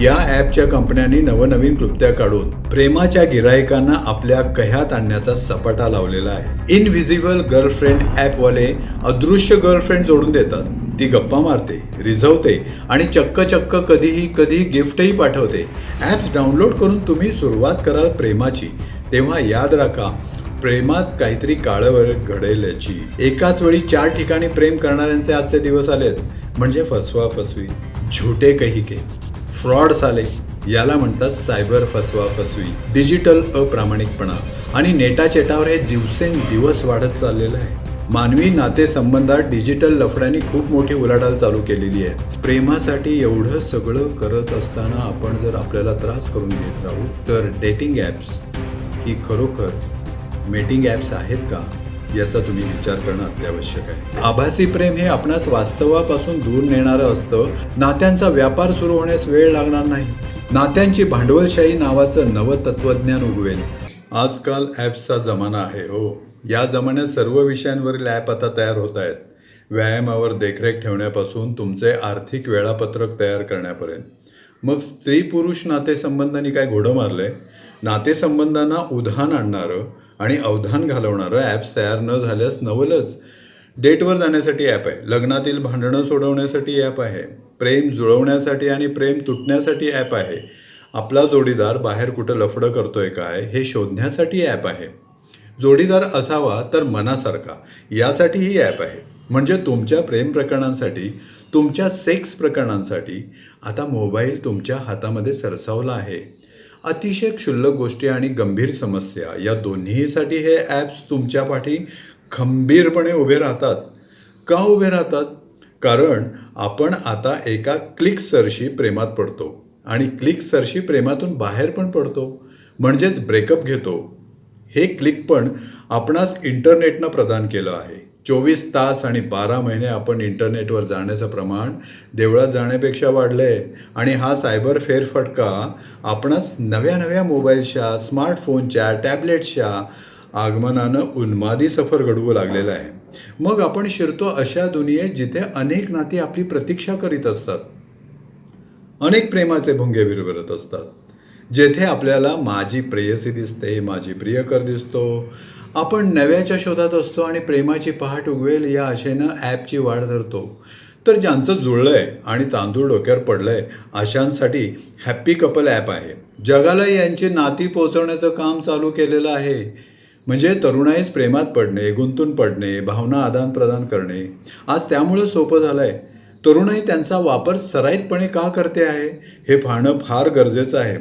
या ॲपच्या कंपन्यांनी नवनवीन क्लुप्त्या काढून प्रेमाच्या गिरायकांना आपल्या कह्यात आणण्याचा सपाटा लावलेला आहे. इनव्हिजिबल गर्लफ्रेंड ॲपवाले अदृश्य गर्लफ्रेंड जोडून देतात. ती गप्पा मारते रिझवते आणि चक्क चक्क कधीही कधी गिफ्टही पाठवते. ॲप्स डाउनलोड करून तुम्ही सुरुवात कराल प्रेमाची. तेव्हा याद राखा प्रेमात काहीतरी काळं घडेल याची एकाच वेळी चार ठिकाणी प्रेम करणाऱ्यांचे आजचे दिवस आलेत. म्हणजे फसवा फसवी झुटे कही के फ्रॉड्स आले याला म्हणतात सायबर फसवा फसवी डिजिटल अप्रामाणिकपणा. आणि नेटाचेटावर हे दिवसेंदिवस वाढत चाललेलं आहे. मानवी नातेसंबंधात डिजिटल लफड्यांनी खूप मोठी उलाढाल चालू केलेली आहे. प्रेमासाठी एवढं सगळं करत असताना आपण जर आपल्याला त्रास करून घेत राहू तर डेटिंग ॲप्स ही खरोखर मेटिंग ॲप्स आहेत का? याचा तुम्ही विचार करणं अत्यावश्यक आहे. आभासी प्रेम हे आपणास वास्तवापासून दूर नेणारं असतं. नात्यांचा व्यापार सुरू होण्यास वेळ लागणार नाही. नात्यांची भांडवलशाही नावाचं नवं तत्वज्ञान उगवेल. आजकाल ॲप्सचा जमाना आहे हो. या जमान्यात सर्व विषयांवरील ॲप आता तयार होत आहेत. व्यायामावर देखरेख ठेवण्यापासून तुमचे आर्थिक वेळापत्रक तयार करण्यापर्यंत. मग स्त्री पुरुष नातेसंबंधांनी काय घोडं मारलंय नातेसंबंधांना उधाण आणणारं आणि अवधान घालवणारं ॲप्स तयार न झाल्यास नवलच. डेटवर जाण्यासाठी ॲप आहे. लग्नातील भांडणं सोडवण्यासाठी ॲप आहे. प्रेम जुळवण्यासाठी आणि प्रेम तुटण्यासाठी ॲप आहे. आपला जोडीदार बाहेर कुठं लफडं करतोय काय हे शोधण्यासाठी ॲप आहे. जोडीदार असावा तर मनासारखा. यासाठीही ॲप आहे. म्हणजे तुमच्या प्रेम प्रकरणांसाठी तुमच्या सेक्स प्रकरणांसाठी आता मोबाईल तुमच्या हातामध्ये सरसावला आहे. अतिशय क्षुल्लक गोष्टी आणि गंभीर समस्या या दोन्हीसाठी हे ॲप्स तुमच्या पाठी खंबीरपणे उभे राहतात. का उभे राहतात? कारण आपण आता एका क्लिक सरशी प्रेमात पडतो आणि क्लिक सरशी प्रेमातून बाहेर पण पडतो. म्हणजेच ब्रेकअप घेतो. हे क्लिक पण आपणास इंटरनेटनं प्रदान केलं आहे. चोवीस तास आणि बारा महिने आपण इंटरनेटवर जाण्याचं प्रमाण देवळात जाण्यापेक्षा वाढलं आहे आणि हा सायबर फेरफटका आपणास नव्या नव्या मोबाईलच्या स्मार्टफोनच्या टॅबलेट्सच्या आगमनानं उन्मादी सफर घडवू लागलेला आहे. मग आपण शिरतो अशा दुनियेत जिथे अनेक नाती आपली प्रतीक्षा करीत असतात. अनेक प्रेमाचे भुंगे विरवरत असतात. जेथे आपल्याला माझी प्रेयसी दिसते माझी प्रियकर दिसतो आपण नव्याच्या शोधात असतो आणि प्रेमाची पहाट उगवेल या आशेनं ॲपची वाढ धरतो. तर ज्यांचं जुळलं आहे आणि तांदूळ डोक्यावर पडलं आहे अशांसाठी हॅप्पी कपल ॲप आहे. जगाला यांची नाती पोचवण्याचं काम चालू केलेलं आहे. म्हणजे तरुणाईच प्रेमात पडणे गुंतून पडणे भावना आदान प्रदान करणे. आज त्यामुळं सोपं झालं आहे तरुणाई त्यांचा वापर सराईतपणे का करते आहे हे पाहणं फार गरजेचं आहे.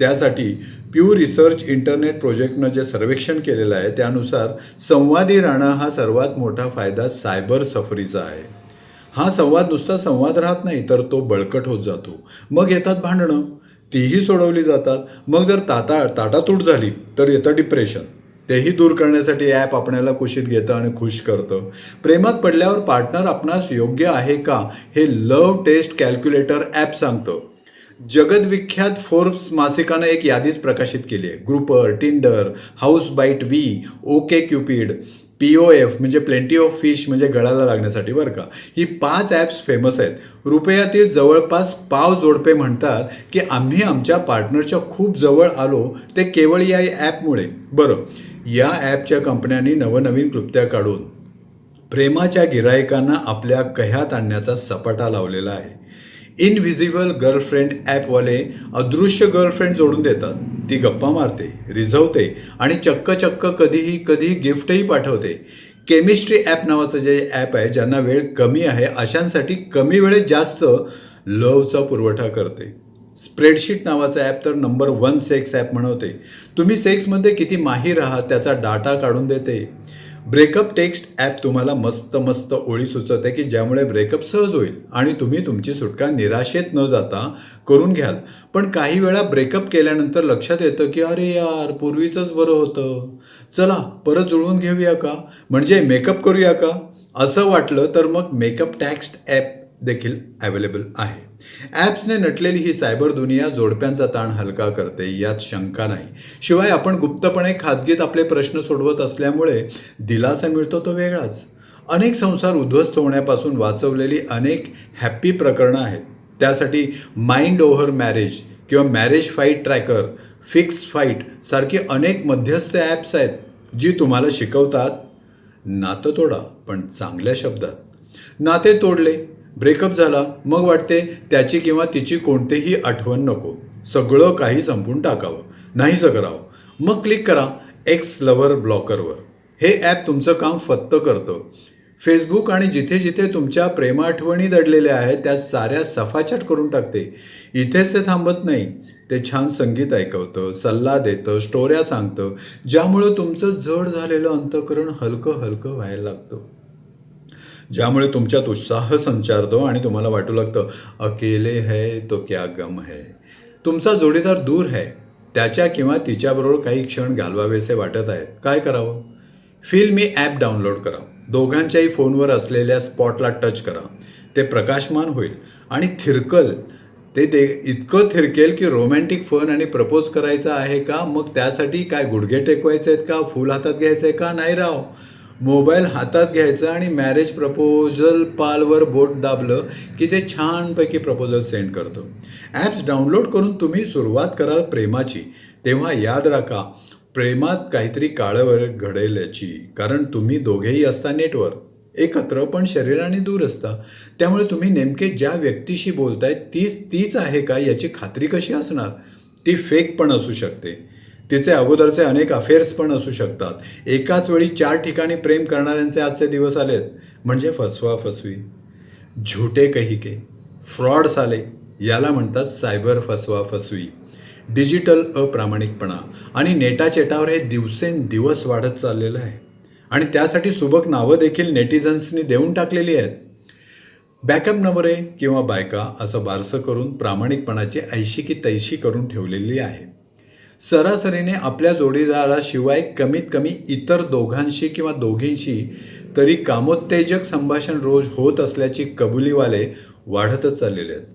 त्यासाठी प्यू रिसर्च इंटरनेट प्रोजेक्टनं जे सर्वेक्षण केलेलं आहे त्यानुसार संवादी राहणं हा सर्वात मोठा फायदा सायबर सफरीचा आहे. हा संवाद नुसता संवाद राहत नाही तर तो बळकट होत जातो. मग येतात भांडणं. तीही सोडवली जातात. मग जर ताता ताटातूट झाली तर येतं डिप्रेशन तेही दूर करण्यासाठी ॲप आपल्याला कुशीत घेतं आणि खुश करतं. प्रेमात पडल्यावर पार्टनर आपणास योग्य आहे का हे लव टेस्ट कॅल्क्युलेटर ॲप सांगतं. जगदविख्यात फोर्ब्स मासिकानं एक यादीच प्रकाशित केली आहे. ग्रुपर टिंडर हाऊस बाईट व्ही okay Cupid P O F म्हणजे प्लेंटी ऑफ फिश म्हणजे गळाला लागण्यासाठी बरं का. ही पाच ॲप्स फेमस आहेत. रुपयातील जवळपास पाव जोडपे म्हणतात की आम्ही आमच्या पार्टनरच्या खूप जवळ आलो ते केवळ या ॲपमुळे बरं या ॲपच्या कंपन्यांनी नवनवीन कृत्या काढून प्रेमाच्या गिरायकांना आपल्या कह्यात आणण्याचा सपाटा लावलेला आहे. इनव्हिजिबल गर्लफ्रेंड ॲपवाले अदृश्य गर्लफ्रेंड जोडून देतात. ती गप्पा मारते रिझवते आणि चक्क चक्क कधीही कधीही गिफ्टही पाठवते. केमिस्ट्री ॲप नावाचं जे ॲप आहे ज्यांना वेळ कमी आहे अशांसाठी कमी वेळेत जास्त लवचा पुरवठा करते. स्प्रेडशीट नावाचं ॲप तर नंबर वन सेक्स ॲप म्हणवते. तुम्ही सेक्समध्ये किती माहीर आहात त्याचा डाटा काढून देते. ब्रेकअप टेक्स्ट ॲप तुम्हाला मस्त मस्त ओळी सुचवते की ज्यामुळे ब्रेकअप सहज होईल आणि तुम्ही तुमची सुटका निराशेत न जाता करून घ्याल. पण काही वेळा ब्रेकअप केल्यानंतर लक्षात येतं की अरे यार पूर्वीचंच बरं होतं. चला परत जुळवून घेऊया का? म्हणजे मेकअप करूया का? असं वाटलं तर मग मेकअप टॅक्स्ट ॲप देखील अवेलेबल आहे. ॲप्सने नटलेली ही सायबर दुनिया जोडप्यांचा ताण हलका करते यात शंका नाही. शिवाय आपण गुप्तपणे खाजगीत आपले प्रश्न सोडवत असल्यामुळे दिलासा मिळतो तो वेगळाच. अनेक संसार उद्ध्वस्त होण्यापासून वाचवलेली अनेक हॅप्पी प्रकरणं आहेत. त्यासाठी माइंड ओव्हर मॅरेज किंवा marriage fight tracker fix fight सारखी अनेक मध्यस्थ ॲप्स आहेत जी तुम्हाला शिकवतात नातं तोडा पण चांगल्या शब्दात. नाते तोडले ब्रेकअप झाला मग वाटते त्याची किंवा तिची कोणतीही आठवण नको. सगळं काही संपून टाकावं. नाहीसं करावं. मग क्लिक करा एक्स लवर ब्लॉकरवर हे ॲप तुमचं काम फत्त करतं. फेसबुक आणि जिथे जिथे तुमच्या प्रेमाठवणी दडलेल्या आहेत त्या साऱ्या सफाचट करून टाकते. इथेच ते थांबत नाही. ते छान संगीत ऐकवतं सल्ला देतं स्टोऱ्या सांगतं ज्यामुळं तुमचं जड झालेलं अंतकरण हलकं हलकं व्हायला लागतं. ज्यामुळे तुमच्यात उत्साह संचारतो आणि तुम्हाला वाटू लागतं अकेले है तो क्या गम है? तुमचा जोडीदार दूर है त्याच्या किंवा तिच्याबरोबर काही क्षण घालवावेसे वाटत आहेत. काय करावं? फील मी ॲप डाउनलोड करा दोघांच्याही फोनवर असलेल्या स्पॉटला टच करा. ते प्रकाशमान होईल. आणि थिरकल. ते दे इतकं थिरकेल की रोमॅन्टिक फन आणि प्रपोज करायचा आहे का? मग त्यासाठी काय गुडघे टेकवायचे आहेत का? फूल हातात घ्यायचं आहे का? नाही राव. मोबाईल हातात घ्यायचा आणि मॅरेज प्रपोजल पालवर बोट दाबलं की ते छानपैकी प्रपोजल सेंड करतं. ॲप्स डाउनलोड करून तुम्ही सुरुवात कराल प्रेमाची. तेव्हा याद राखा प्रेमात काहीतरी काळवर घडेल याची कारण तुम्ही दोघेही असता नेटवर एकत्र पण शरीराने दूर असता. त्यामुळे तुम्ही नेमके ज्या व्यक्तीशी बोलताय तीच तीच आहे का याची खात्री कशी असणार? ती फेक पण असू शकते. तिचे अगोदरचे अनेक अफेअर्स पण असू शकतात. एकाच वेळी चार ठिकाणी प्रेम करणाऱ्यांचे आजचे दिवस आलेत. म्हणजे फसवा फसवी. झुटे कही के फ्रॉड्स आले याला म्हणतात सायबर फसवा फसवी. डिजिटल अप्रामाणिकपणा. आणि नेटाचेटावर हे दिवसेंदिवस वाढत चाललेलं आहे. आणि त्यासाठी सुबक नावं देखील नेटिझन्सनी देऊन टाकलेली आहेत. बॅकअप नंबरे किंवा बायका असं बारसं करून प्रामाणिकपणाची ऐशी की तैशी करून ठेवलेली आहे सरासरीने आपल्या जोडीदाराशिवाय कमीत कमी इतर दोघांशी किंवा दोघींशी तरी कामोत्तेजक संभाषण रोज होत असल्याची कबुलीवाले वाढतच चाललेले आहेत.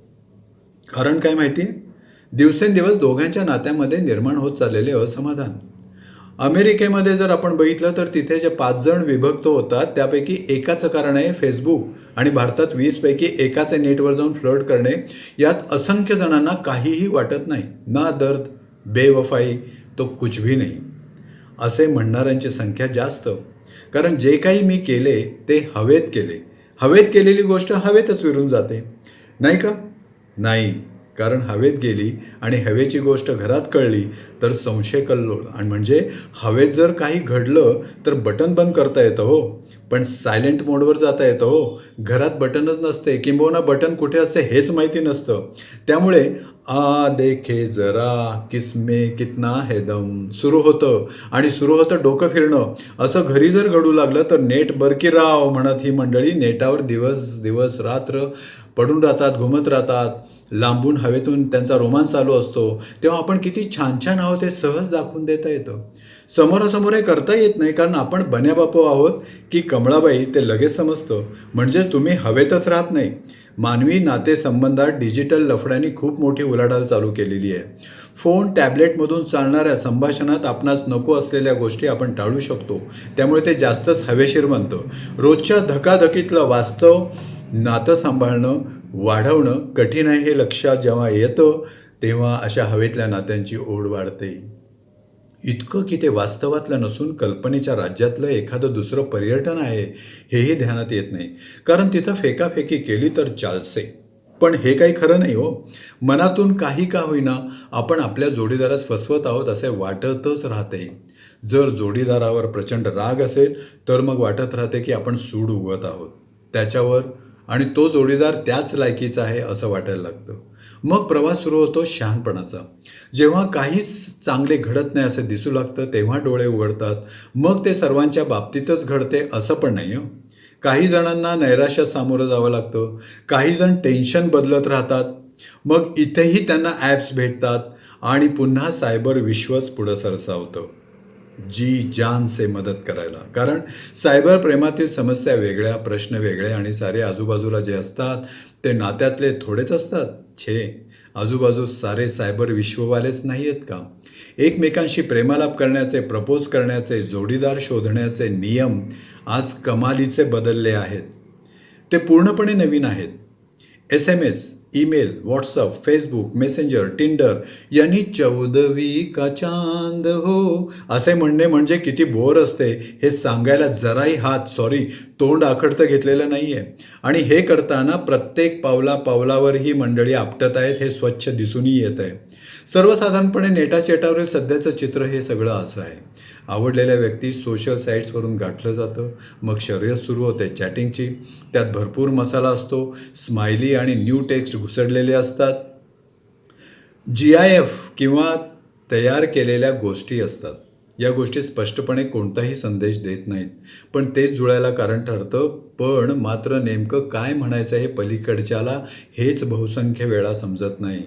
कारण काय माहिती? आहे दिवसेंदिवस दोघांच्या नात्यामध्ये निर्माण होत चाललेले असमाधान. अमेरिकेमध्ये जर आपण बघितलं तर तिथे जे पाच जण विभक्त होतात त्यापैकी एकाचं कारण आहे फेसबुक आणि भारतात वीसपैकी एकाचे नेटवर जाऊन फ्लड करणे. यात असंख्य जणांना काहीही वाटत नाही. ना दर्द बेवफाई तो कुछ भी नाही. असे म्हणणाऱ्यांची संख्या जास्त. कारण जे काही मी केले ते हवेत केले. हवेत केलेली गोष्ट हवेतच विरून जाते. नाही का? नाही. कारण हवेत गेली आणि हवेची गोष्ट घरात कळली तर संशय कल्लोळ आणि म्हणजे हवेत जर काही घडलं तर बटन बंद करता येतं हो. पण सायलेंट मोडवर जाता येतं हो. घरात बटनच नसते. किंबहुना बटन कुठे असते हेच माहिती नसतं. त्यामुळे आ देखे जरा किसमे कितना है दम. सुरू होतं. आणि सुरू होतं डोकं फिरणं. असं घरी जर घडू लागलं तर नेट बरकी राव म्हणत ही मंडळी. नेटावर दिवस दिवस रात्र पडून राहतात घुमत राहतात. लांबून हवेतून त्यांचा रोमांस चालू असतो. तेव्हा आपण किती छान छान आहोत हे सहज दाखवून देता येतं. समोरासमोर हे करता येत नाही कारण आपण बन्याबापू आहोत की कमळाबाई ते लगेच समजतं. म्हणजे तुम्ही हवेतच राहत नाही. मानवी नातेसंबंधात डिजिटल लफड्यांनी खूप मोठी उलाढाल चालू केलेली आहे. फोन टॅबलेटमधून चालणाऱ्या संभाषणात आपणास नको असलेल्या गोष्टी आपण टाळू शकतो. त्यामुळे ते जास्तच हवेशीर बनतं. रोजच्या धकाधकीतलं वास्तव नातं सांभाळणं वाढवणं कठीण आहे हे लक्षात जेव्हा येतं तेव्हा अशा हवेतल्या नात्यांची ओढ वाढते. इतकं की ते वास्तवातलं नसून कल्पनेच्या राज्यातलं एखादं दुसरं पर्यटन आहे हेही ध्यानात येत नाही. कारण तिथं फेकाफेकी केली तर चालसे. पण हे काही खरं नाही हो. मनातून काही का होईना आपण आपल्या जोडीदारास फसवत आहोत असे वाटतच राहते. जर जोडीदारावर प्रचंड राग असेल तर मग वाटत राहते की आपण सूड उगवत आहोत. त्याच्यावर आणि तो जोडीदार त्याच लायकीचा आहे असं वाटायला लागतं. मग प्रवास सुरू होतो शहाणपणाचा. जेव्हा काहीच चांगले घडत नाही असं दिसू लागतं तेव्हा डोळे उघडतात. मग ते सर्वांच्या बाबतीतच घडते असं पण नाही हो. काही जणांना नैराश्यात सामोरं जावं लागतं. काही जण टेन्शन बदलत राहतात. मग इथेही त्यांना ॲप्स भेटतात आणि पुन्हा सायबर विश्वच पुढं सरसावतं. जी जान से मदत करायला. कारण सायबर प्रेमातील समस्या वेगळ्या प्रश्न वेगळे आणि सारे आजूबाजूला जे असतात ते नात्यातले थोडेच असतात. छे. आजूबाजू सारे सायबर विश्ववालेच नाही आहेत का? एकमेकांशी प्रेमालाप करण्याचे प्रपोज करण्याचे जोडीदार शोधण्याचे नियम आज कमालीचे बदलले आहेत. ते पूर्णपणे नवीन आहेत. S M S email WhatsApp Facebook Messenger Tinder यांनी चौदवी का चांद हो. असे म्हणणे म्हणजे किती बोर असते हे सांगायला जराही हात सॉरी तोंड आखडतं घेतलेलं नाही आहे आणि हे करताना प्रत्येक पावला पावलावर ही मंडळी आपटत आहेत हे स्वच्छ दिसूनही येत आहे सर्वसाधारणपणे नेटाचेटावरील सध्याचं चित्र हे सगळं असं आहे. आवडलेल्या व्यक्ती सोशल साईट्सवरून गाठलं जातं. मग शर्यत सुरू होते चॅटिंगची त्यात भरपूर मसाला असतो. स्माइली आणि न्यू टेक्स्ट घुसडलेले असतात. जी आय एफ किंवा तयार केलेल्या गोष्टी असतात. या गोष्टी स्पष्टपणे कोणताही संदेश देत नाहीत. पण तेच जुळायला कारण ठरतं पण मात्र नेमकं काय म्हणायचं हे पलीकडच्याला हेच बहुसंख्य वेळा समजत नाही.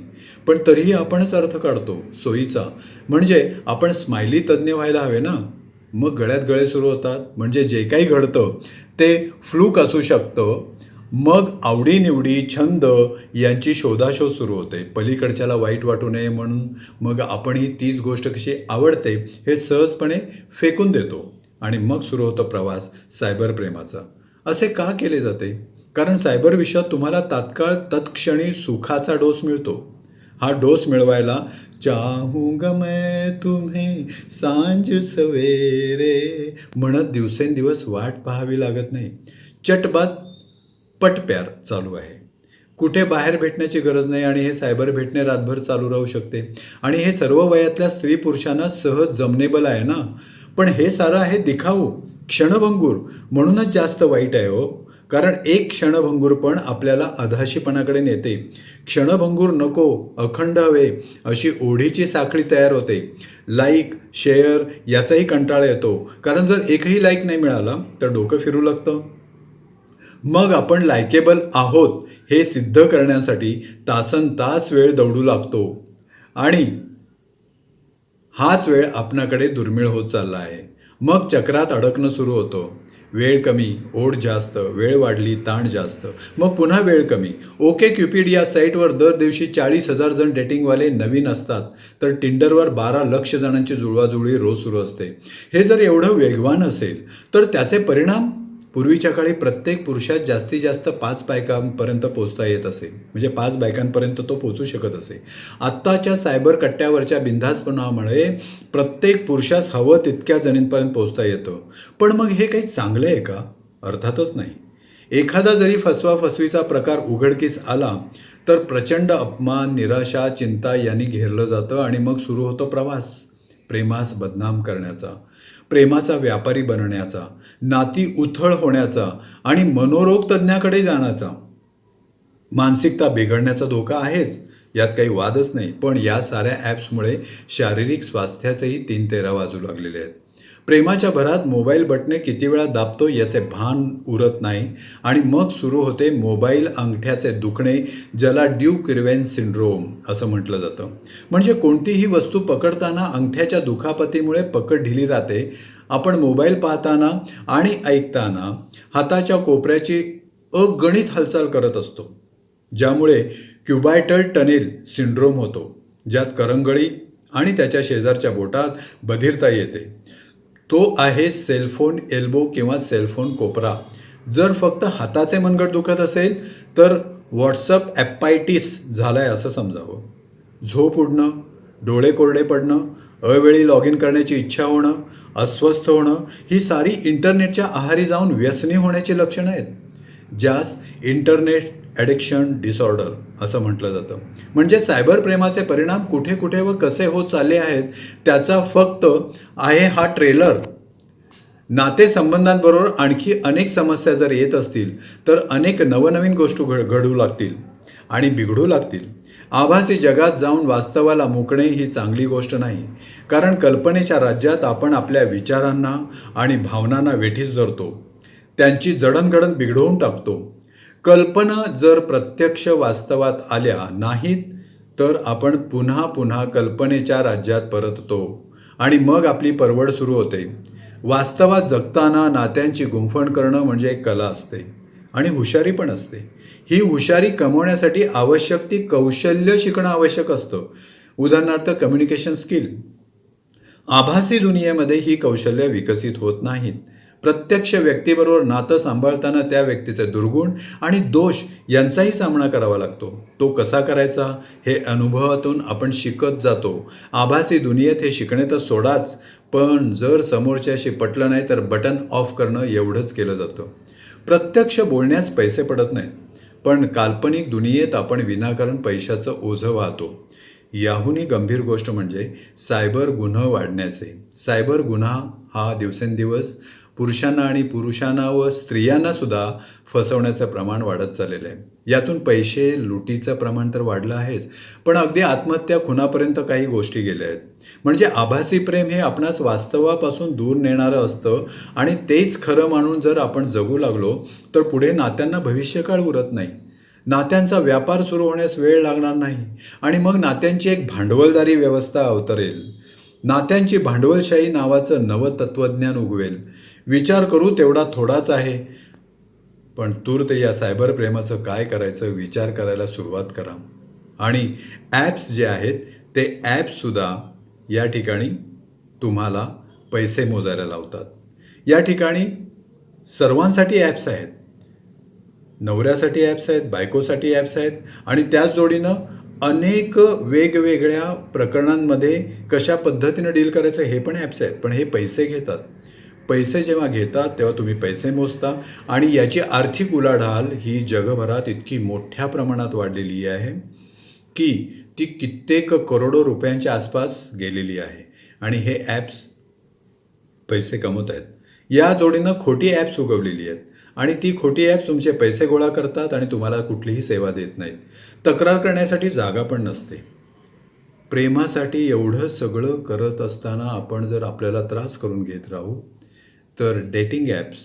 पण तरीही आपणच अर्थ काढतो सोयीचा. म्हणजे आपण स्माइली तज्ज्ञ व्हायला हवे ना? मग गळ्यात गळे सुरू होतात. म्हणजे जे काही घडतं ते फ्लूक असू शकतं मग आवडीनिवडी छंद यांची शोधाशोध सुरू होते. पलीकडच्याला वाईट वाटू नये म्हणून मग आपणही तीच गोष्ट कशी आवडते हे सहजपणे फेकून देतो. आणि मग सुरू होतो प्रवास सायबर प्रेमाचा. असे का केले जाते? कारण सायबर विश्वात तुम्हाला तात्काळ तत्क्षणी सुखाचा डोस मिळतो. हा डोस मिळवायला चाहूंगा मैं तुम्हें सांज सवेरे म्हणत दिवसेंदिवस वाट पाहावी लागत नाही. चटबात पटप्यार चालू आहे. कुठे बाहेर भेटण्याची गरज नाही आणि हे सायबर भेटणे रातभर चालू राहू शकते. आणि हे सर्व वयातल्या स्त्री पुरुषांना सहज जमनेबल आहे ना? पण हे सारं आहे दिखाऊ क्षणभंगूर. म्हणूनच जास्त वाईट आहे हो. कारण एक क्षणभंगूर पण आपल्याला अधाशीपणाकडे नेते. क्षणभंगूर नको अखंड हवे अशी ओढीची साखळी तयार होते. लाईक शेअर याचाही कंटाळा येतो. कारण जर एकही लाईक नाही मिळाला तर डोकं फिरू लागतं. मग आपण लायकेबल आहोत हे सिद्ध करण्यासाठी तासन तास वेळ दौडू लागतो. आणि हाच वेळ आपणाकडे दुर्मिळ होत चालला आहे मग चक्रात अडकणं सुरू होतं. वेळ कमी ओढ जास्त वेळ वाढली ताण जास्त. मग पुन्हा वेळ कमी. ओके क्युपिड या साईटवर दर दिवशी चाळीस हजार जण डेटिंगवाले नवीन असतात. तर टिंडरवर बारा लक्ष जणांची जुळवाजुळवी रोज सुरू असते. हे जर एवढं वेगवान असेल तर त्याचे परिणाम? पूर्वीच्या काळी प्रत्येक पुरुषात जास्तीत जास्त पाच बायकांपर्यंत पोचता येत असे. म्हणजे पाच बायकांपर्यंत तो पोचू शकत असे. आत्ताच्या सायबर कट्ट्यावरच्या बिनधास्तपणामुळे प्रत्येक पुरुषास हवं तितक्या जणींपर्यंत पोचता येतं. पण मग हे काही चांगलं आहे का? अर्थातच नाही. एखादा जरी फसवा फसवीचा प्रकार उघडकीस आला तर प्रचंड अपमान निराशा चिंता यांनी घेरलं जातं आणि मग सुरू होतो प्रवास. प्रेमास बदनाम करण्याचा. प्रेमाचा व्यापारी बनण्याचा. नाती उथळ होण्याचा आणि मनोरोग तज्ज्ञाकडे जाण्याचा. मानसिकता बिघडण्याचा धोका आहेच यात काही वादच नाही. पण या साऱ्या ॲप्समुळे शारीरिक स्वास्थ्याचेही तीन तेरा वाजू लागलेले आहेत. प्रेमाच्या भरात मोबाईल बटणे किती वेळा दाबतो याचे भान उरत नाही आणि मग सुरू होते मोबाईल अंगठ्याचे दुखणे ज्याला ड्यू किरवेन सिंड्रोम असं म्हटलं जातं. म्हणजे कोणतीही वस्तू पकडताना अंगठ्याच्या दुखापतीमुळे पकड ढिली राहते आपण मोबाईल पाहताना आणि ऐकताना हाताच्या कोपऱ्याची अगणित हालचाल करत असतो. ज्यामुळे क्युबायटल टनेल सिंड्रोम होतो ज्यात करंगळी आणि त्याच्या शेजारच्या बोटात बधिरता येते. तो आहे सेलफोन एल्बो किंवा सेलफोन कोपरा. जर फक्त हाताचे मनगट दुखत असेल तर व्हॉट्सअप ॲपायटिस झालाय असं समजावं. झोप उडणं डोळे कोरडे पडणं अवेळी लॉग इन करण्याची इच्छा होणं अस्वस्थ होणं ही सारी इंटरनेटच्या आहारी जाऊन व्यसनी होण्याची लक्षणं आहेत. ज्यास इंटरनेट ॲडिक्शन डिसऑर्डर असं म्हटलं जातं. म्हणजे सायबर प्रेमाचे परिणाम कुठे कुठे व कसे होत चालले आहेत त्याचा फक्त आहे हा ट्रेलर. नातेसंबंधांबरोबर आणखी अनेक समस्या जर येत असतील तर अनेक नवनवीन गोष्टी घड घडू लागतील आणि बिघडू लागतील. आभासी जगात जाऊन वास्तवाला मुकणे ही चांगली गोष्ट नाही. कारण कल्पनेच्या राज्यात आपण आपल्या विचारांना आणि भावनांना वेठीस धरतो. त्यांची जडणघडण बिघडवून टाकतो. कल्पना जर प्रत्यक्ष वास्तवात आल्या नाहीत तर आपण पुन्हा पुन्हा कल्पनेच्या राज्यात परततो आणि मग आपली परवड सुरू होते. वास्तवात जगताना नात्यांची गुंफण करणं म्हणजे एक कला असते आणि हुशारी पण असते. ही हुशारी कमवण्यासाठी आवश्यक ती कौशल्य शिकणं आवश्यक असतं. उदाहरणार्थ कम्युनिकेशन स्किल आभासी दुनियेमध्ये ही कौशल्य विकसित होत नाहीत. प्रत्यक्ष व्यक्तीबरोबर नातं सांभाळताना त्या व्यक्तीचे दुर्गुण आणि दोष यांचाही सामना करावा लागतो. तो कसा करायचा? हे अनुभवातून आपण शिकत जातो. आभासी दुनियेत हे शिकणे तर सोडाच पण जर समोरच्याशी पटलं नाही तर बटन ऑफ करणं एवढंच केलं जातं. प्रत्यक्ष बोलण्यास पैसे पडत नाहीत. पण काल्पनिक दुनियेत आपण विनाकारण पैशाचं ओझं वाहतो. याहूनही गंभीर गोष्ट म्हणजे सायबर गुन्हा वाढण्याचे. सायबर गुन्हा हा दिवसेंदिवस पुरुषांना आणि पुरुषांना व स्त्रियांना सुद्धा फसवण्याचं प्रमाण वाढत चाललेलं आहे. यातून पैसे लुटीचं प्रमाण तर वाढलं आहेच पण अगदी आत्महत्या खुनापर्यंत काही गोष्टी गेल्या आहेत. म्हणजे आभासी प्रेम हे आपणास वास्तवापासून दूर नेणारं असतं आणि तेच खरं मानून जर आपण जगू लागलो तर पुढे नात्यांना भविष्यकाळ उरत नाही. नात्यांचा व्यापार सुरू होण्यास वेळ लागणार नाही आणि मग नात्यांची एक भांडवलदारी व्यवस्था अवतरेल. नात्यांची भांडवलशाही नावाचं नवं तत्त्वज्ञान उगवेल. विचार करू तेवढा थोडाच आहे पण तूर्त या सायबर प्रेमाचं काय करायचं विचार करायला सुरुवात करा. आणि ॲप्स जे आहेत ते ॲप्ससुद्धा या ठिकाणी तुम्हाला पैसे मोजायला लावतात. या ठिकाणी सर्वांसाठी ॲप्स आहेत. नवऱ्यासाठी ॲप्स आहेत बायकोसाठी ॲप्स आहेत आणि त्याच जोडीनं अनेक वेगवेगळ्या प्रकरणांमध्ये कशा पद्धतीनं डील करायचं हे पण ॲप्स आहेत. पण हे पैसे घेतात. पैसे जेव्हा घेतात तेव्हा तुम्ही पैसे मोजता. आणि याची आर्थिक उलाढाल ही जगभरात इतकी मोठ्या प्रमाणात वाढलेली आहे की ती कित्येक करोडो रुपयांच्या आसपास गेलेली आहे. आणि हे ॲप्स पैसे कमवत आहेत. या जोडीनं खोटी ॲप्स उगवलेली आहेत. आणि ती खोटी ॲप्स तुमचे पैसे गोळा करतात आणि तुम्हाला कुठलीही सेवा देत नाहीत. तक्रार करण्यासाठी जागा पण नसते. प्रेमासाठी एवढं सगळं करत असताना आपण जर आपल्याला त्रास करून घेत राहू तर डेटिंग ॲप्स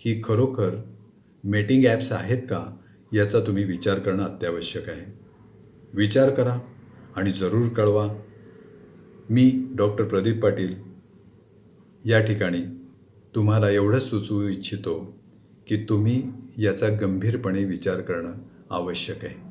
ही खरोखर मेटिंग ॲप्स आहेत का याचा तुम्ही विचार करणं अत्यावश्यक आहे. विचार करा आणि जरूर कळवा. मी डॉक्टर प्रदीप पाटील. या ठिकाणी तुम्हाला एवढंच सुचवू इच्छितो की तुम्ही याचा गंभीरपणे विचार करणं आवश्यक आहे.